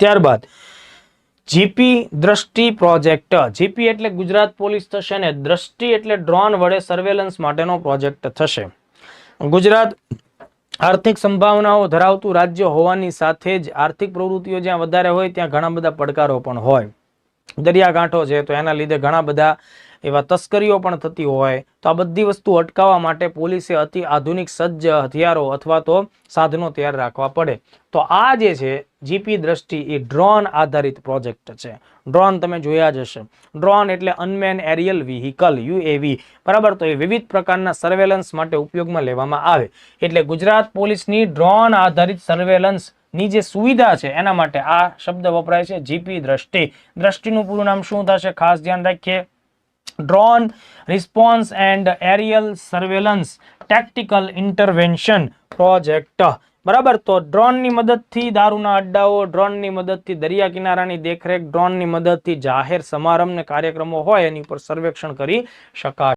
ત્યારબાદ જીપી દ્રષ્ટિ project. GP એટલે ગુજરાત પોલીસ થશે ને દ્રષ્ટિ એટલે ડ્રોન વડે સર્વેલન્સ માટેનો પ્રોજેક્ટ થશે. ગુજરાત આર્થિક સંભાવનાઓ ધરાવતું રાજ્ય હોવાની સાથે જ આર્થિક પ્રવૃત્તિઓ જ્યાં વધારે હોય ત્યાં ઘણા બધા પડકારો પણ હોય. દરિયાકાંઠો છે, તો એના લીધે ઘણા બધા એવા તસ્કરીઓ પણ થતી હોય. તો આ બધી વસ્તુ અટકાવવા માટે પોલીસે અતિ આધુનિક સજ્જ હથિયારો અથવા તો સાધનો તૈયાર રાખવા પડે. તો આ જે છે, જીપી દ્રષ્ટિ એ ડ્રોન આધારિત પ્રોજેક્ટ છે. ડ્રોન તમે જોયા જ હશે. ડ્રોન એટલે અનમેન એરિયલ વ્હીકલ યુએવી બરાબર? તો એ વિવિધ પ્રકારના સર્વેલન્સ માટે ઉપયોગમાં લેવામાં આવે. એટલે ગુજરાત પોલીસની ડ્રોન આધારિત સર્વેલન્સ ની જે સુવિધા છે, એના માટે આ શબ્દ વપરાય છે, જીપી દ્રષ્ટિ. દ્રષ્ટિનું પૂરું નામ શું થશે? ખાસ ધ્યાન રાખીએ. Drone response and aerial surveillance tactical intervention project. બરાબર? તો ડ્રોનની મદદથી દારૂના અડ્ડાઓ, ડ્રોનની મદદથી દરિયા કિનારાની દેખરેખ, ડ્રોનની મદદથી જાહેર સમારંભ ને કાર્યક્રમો હોય, એની ઉપર સર્વેક્ષણ કરી શકાય.